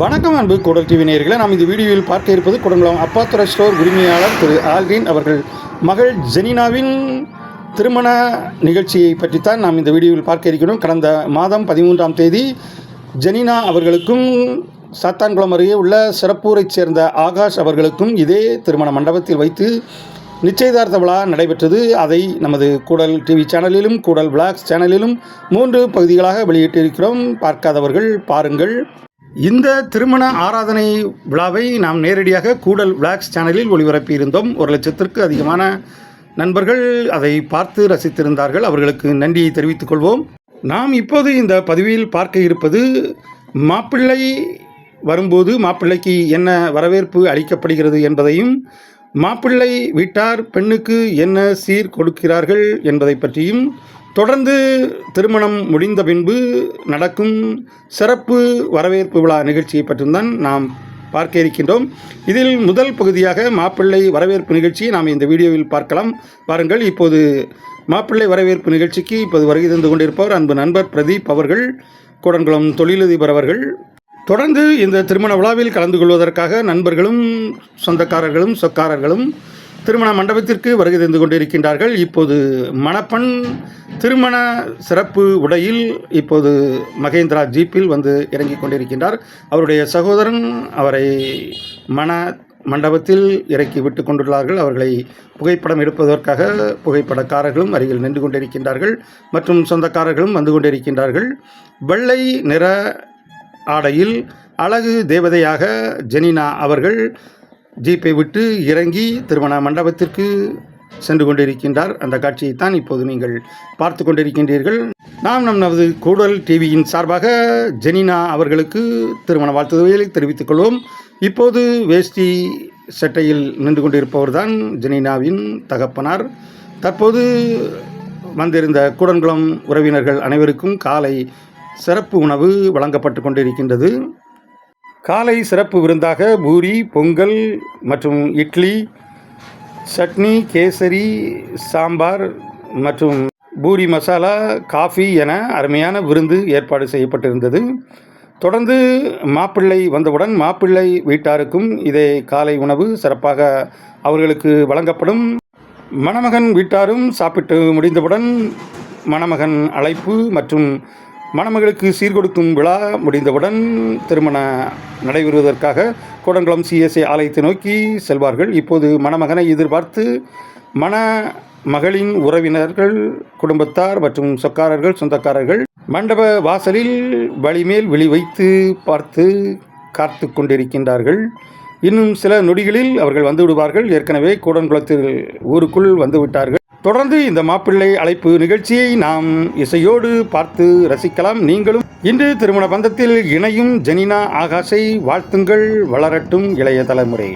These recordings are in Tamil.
வணக்கம் அன்பு கூடல் டிவி நேர்களை நாம் இந்த வீடியோவில் பார்க்க இருப்பது குடங்குளம் அப்பாத்துறை ஸ்டோர் உரிமையாளர் திரு ஆல்வின் அவர்கள். மகள் ஜெனினாவின் திருமண நிகழ்ச்சியை பற்றித்தான் நாம் இந்த வீடியோவில் பார்க்க இருக்கிறோம். கடந்த மாதம் பதிமூன்றாம் தேதி ஜெனினா அவர்களுக்கும் சாத்தான்குளம் அருகே உள்ள சிறப்பூரைச் சேர்ந்த ஆகாஷ் அவர்களுக்கும் இதே திருமண மண்டபத்தில் வைத்து நிச்சயதார்த்த விழா நடைபெற்றது. அதை நமது கூடல் டிவி சேனலிலும் கூடல் விளாக்ஸ் சேனலிலும் மூன்று பகுதிகளாக வெளியிட்டிருக்கிறோம். பார்க்காதவர்கள் பாருங்கள். இந்த திருமண ஆராதனை விழாவை நாம் நேரடியாக கூடல் விளாக்ஸ் சேனலில் ஒளிபரப்பியிருந்தோம் ஒரு லட்சத்திற்கு அதிகமான நண்பர்கள் அதை பார்த்து ரசித்திருந்தார்கள். அவர்களுக்கு நன்றியை தெரிவித்துக் கொள்வோம். நாம் இப்போது இந்த பதிவில் பார்க்க இருப்பது மாப்பிள்ளை வரும்போது மாப்பிள்ளைக்கு என்ன வரவேற்பு அளிக்கப்படுகிறது என்பதையும் மாப்பிள்ளை வீட்டார் பெண்ணுக்கு என்ன சீர் கொடுக்கிறார்கள் என்பதை பற்றியும் தொடர்ந்து திருமணம் முடிந்த பின்பு நடக்கும் சிறப்பு வரவேற்பு விழா நிகழ்ச்சியை பற்றியும் தான் நாம் பார்க்க இருக்கின்றோம். இதில் முதல் பகுதியாக மாப்பிள்ளை வரவேற்பு நிகழ்ச்சியை நாம் இந்த வீடியோவில் பார்க்கலாம். பாருங்கள் இப்போது மாப்பிள்ளை வரவேற்பு நிகழ்ச்சிக்கு இப்போது வருகை தந்து கொண்டிருப்பவர் அன்பு நண்பர் பிரதீப் அவர்கள் கூடன்குளம் தொழிலதிபர் அவர்கள். தொடர்ந்து இந்த திருமண விழாவில் கலந்து கொள்வதற்காக நண்பர்களும் சொந்தக்காரர்களும் சொக்காரர்களும் திருமண மண்டபத்திற்கு வருகை தந்து கொண்டிருக்கின்றார்கள். இப்போது மணப்பெண் திருமண சிறப்பு உடையில் இப்போது மகேந்திரா ஜீப்பில் வந்து இறங்கிக் கொண்டிருக்கின்றார். அவருடைய சகோதரன் அவரை மண மண்டபத்தில் இறக்கி விட்டு கொண்டுள்ளார்கள். அவர்களை புகைப்படம் எடுப்பதற்காக புகைப்படக்காரர்களும் அருகில் நின்று கொண்டிருக்கின்றார்கள் மற்றும் சொந்தக்காரர்களும் வந்து கொண்டிருக்கின்றார்கள். வெள்ளை நிற ஆடையில் அழகு தேவதையாக ஜெனினா அவர்கள் ஜீப்பை விட்டு இறங்கி திருமண மண்டபத்திற்கு சென்று கொண்டிருக்கின்றார். அந்த காட்சியைத்தான் இப்போது நீங்கள் பார்த்து கொண்டிருக்கின்றீர்கள். நாம் நம் நமது கூடல் டிவியின் சார்பாக ஜெனினா அவர்களுக்கு திருமண வாழ்த்துதவிகளை தெரிவித்துக் கொள்வோம். இப்போது வேஷ்டி சட்டையில் நின்று கொண்டிருப்பவர் தான் ஜெனினாவின் தகப்பனார். தற்போது வந்திருந்த கூடன்குளம் உறவினர்கள் அனைவருக்கும் காலை சிறப்பு உணவு வழங்கப்பட்டு கொண்டிருக்கின்றது. காலை சிறப்பு விருந்தாக பூரி பொங்கல் மற்றும் இட்லி சட்னி கேசரி சாம்பார் மற்றும் பூரி மசாலா காஃபி என அருமையான விருந்து ஏற்பாடு செய்யப்பட்டிருந்தது. தொடர்ந்து மாப்பிள்ளை வந்தவுடன் மாப்பிள்ளை வீட்டாருக்கும் இதே காலை உணவு சிறப்பாக அவர்களுக்கு வழங்கப்படும். மணமகன் வீட்டாரும் சாப்பிட்டு முடிந்தவுடன் மணமகன் அழைப்பு மற்றும் மணமகளுக்கு சீர்கொடுக்கும் விழா முடிந்தவுடன் திருமண நடைபெறுவதற்காக கோடங்குளம் சிஎஸ்ஏ ஆலயத்தை நோக்கி செல்வார்கள். இப்போது மணமகனை எதிர்பார்த்து மண மகளின் உறவினர்கள் குடும்பத்தார் மற்றும் சொக்காரர்கள் சொந்தக்காரர்கள் மண்டப வாசலில் வழிமேல் விழி வைத்து பார்த்து காத்து கொண்டிருக்கின்றார்கள். இன்னும் சில நொடிகளில் அவர்கள் வந்து விடுவார்கள். ஏற்கனவே கூடன்குளத்தில் ஊருக்குள் வந்து விட்டார்கள். தொடர்ந்து இந்த மாப்பிள்ளை அழைப்பு நிகழ்ச்சியை நாம் இசையோடு பார்த்து ரசிக்கலாம். நீங்களும் இன்று திருமண பந்தத்தில் இணையும் ஜெனினா ஆகாஷை வாழ்த்துங்கள் வளரட்டும் இளைய தலைமுறை.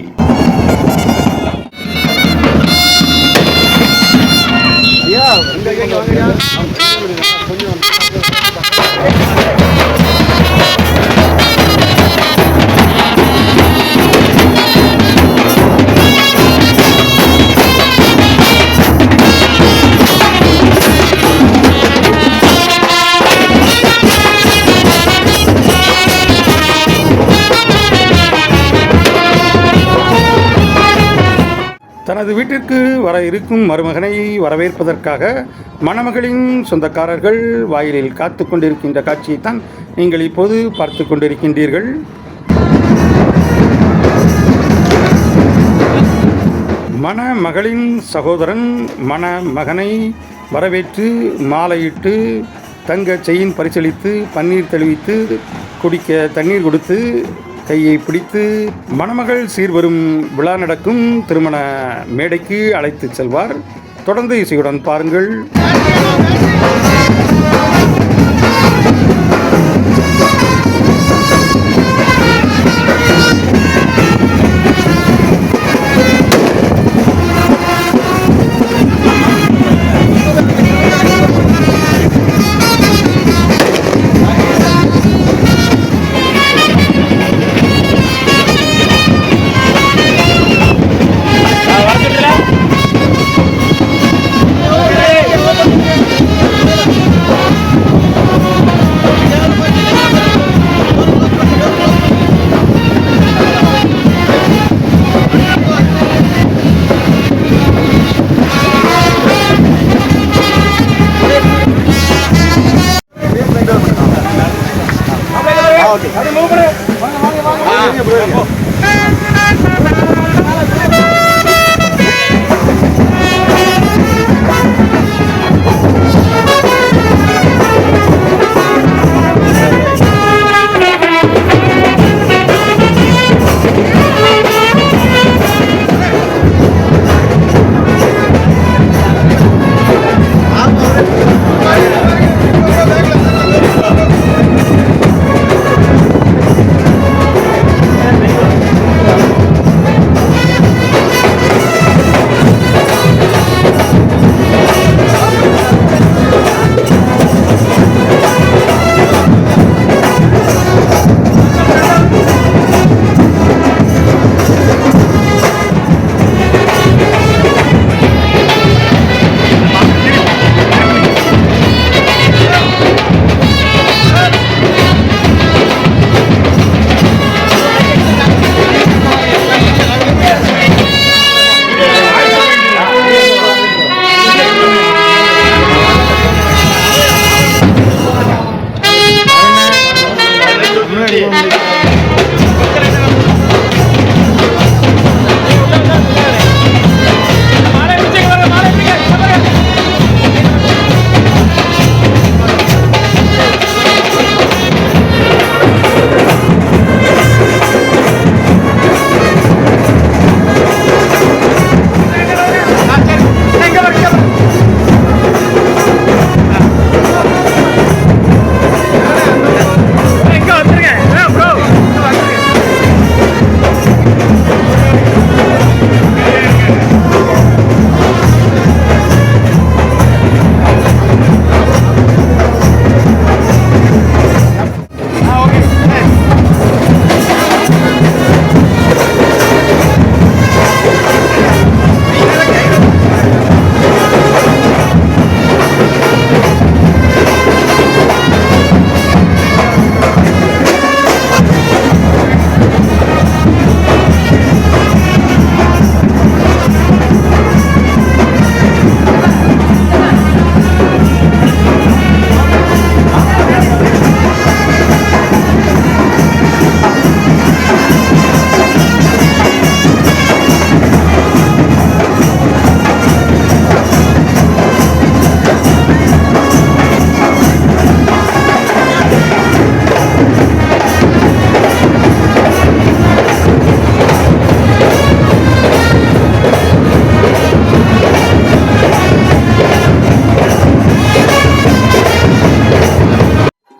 தனது வீட்டிற்கு வர இருக்கும் மருமகனை வரவேற்பதற்காக மணமகளின் சொந்தக்காரர்கள் வாயிலில் காத்து கொண்டிருக்கின்ற காட்சியைத்தான் நீங்கள் இப்போது பார்த்து கொண்டிருக்கின்றீர்கள். மணமகளின் சகோதரன் மணமகனை வரவேற்று மாலையிட்டு தங்க செயின் பரிசளித்து பன்னீர் தெளிவித்து குடிக்க தண்ணீர் கொடுத்து கையை பிடித்து மணமகள் சீர்வரும் விழா நடக்கும் திருமண மேடைக்கு அழைத்து செல்வார். தொடர்ந்து இசையுடன் பாருங்கள். ഓക്കെ അത് മൂപ്പറേ വാങ്ങി വാങ്ങി വാങ്ങി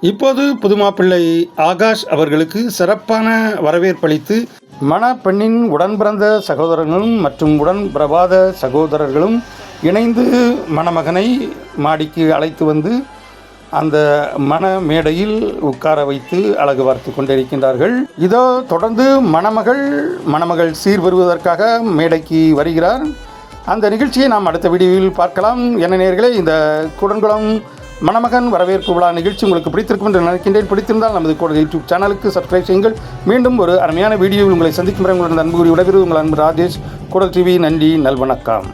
இப்போது புதுமாப்பிள்ளை ஆகாஷ் அவர்களுக்கு சிறப்பான வரவேற்பளித்து மணப்பெண்ணின் உடன்பிறந்த சகோதரர்களும் மற்றும் உடன் பிரபாத சகோதரர்களும் இணைந்து மணமகனை மாடிக்கு அழைத்து வந்து அந்த மண மேடையில் உட்கார வைத்து அழகு பார்த்து கொண்டிருக்கின்றார்கள். இதோ தொடர்ந்து மணமகள் மணமகள் சீர் வருவதற்காக மேடைக்கு வருகிறார். அந்த நிகழ்ச்சியை நாம் அடுத்த வீடியோவில் பார்க்கலாம். என்ன நேர்களே இந்த குடன்குளம் மணமகன் வரவேற்பு விழா நிகழ்ச்சி உங்களுக்கு பிடித்திருக்கும் என்று நினைக்கின்றேன். பிடித்திருந்தால் நமது கூட யூடியூப் சேனலுக்கு சப்ஸ்கிரைப் செய்யுங்கள். மீண்டும் ஒரு அருமையான வீடியோவில் உங்களை சந்திக்கும் வரை உங்களுடன் அன்பு உடவிரு உங்கள் அன்பு ராஜேஷ். குடல் டிவி நன்றி நல்வணக்கம்.